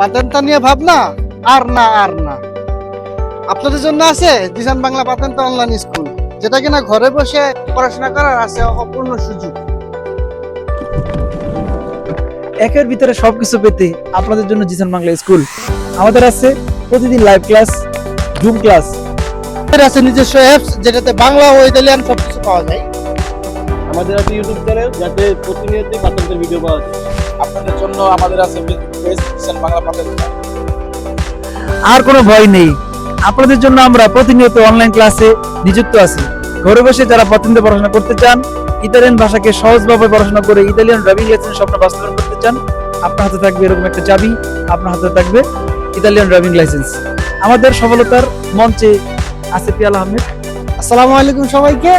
পাতেন্তা নিয়ে ভাবনা আর না আর না। আপনাদের জন্য আছে দিশান বাংলা পাতেন্তা অনলাইন স্কুল যেটা কিনা ঘরে বসে পড়াশোনা করার আছে অপূর্ণ সুযোগ। একের ভিতরে সবকিছু পেতে আপনাদের জন্য জিসান বাংলা স্কুল আমাদের আছে প্রতিদিন লাইভ ক্লাস জুম ক্লাস আমাদের আছে নিজস্ব অ্যাপস যেটাতে বাংলা ও ইতালিয়ান সবকিছু পাওয়া যায়। আমাদের আছে ইউটিউব চ্যানেল যাতে প্রতিনিয়তই পাতন্তের ভিডিও পাওয়া যায়। আপনাদের জন্য আমাদের আছে কিষান বাংলা পাঠাতে আর কোনো ভয় নেই। আপনাদের জন্য আমরা প্রতিনিয়ত অনলাইন ক্লাসে নিযুক্ত আছি। ঘরে বসে যারা পছন্দ পড়াশোনা করতে চান ইতালিয়ান ভাষাকে সহজভাবে পড়াশোনা করে ইতালিয়ান ড্রাইভিং লাইসেন্স স্বপ্ন বাস্তবায়ন করতে চান আপনার হাতে থাকবে এরকম একটা চাবি আপনার হাতে থাকবে ইতালিয়ান ড্রাইভিং লাইসেন্স আমাদের সফলতার মঞ্চে আছে পিয়াল আহমেদ। আসসালামু আলাইকুম সবাইকে।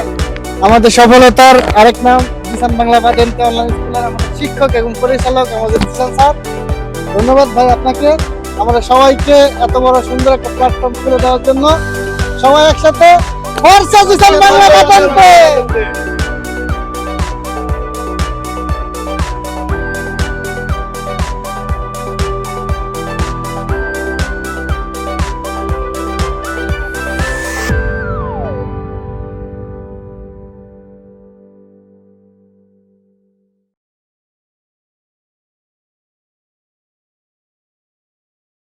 আমাদের সফলতার আরেক নাম কিষান বাংলা বা ডেন্টে অনলাইন স্কুলের আমাদের শিক্ষক এবং পরিচালক আমাদের কিষান স্যার। ধন্যবাদ ভাই আপনাকে। আমাদের সবাইকে এত বড় সুন্দর একটা প্ল্যাটফর্ম খুলে দেওয়ার জন্য সবাই একসাথে বাংলা পাতেন্তে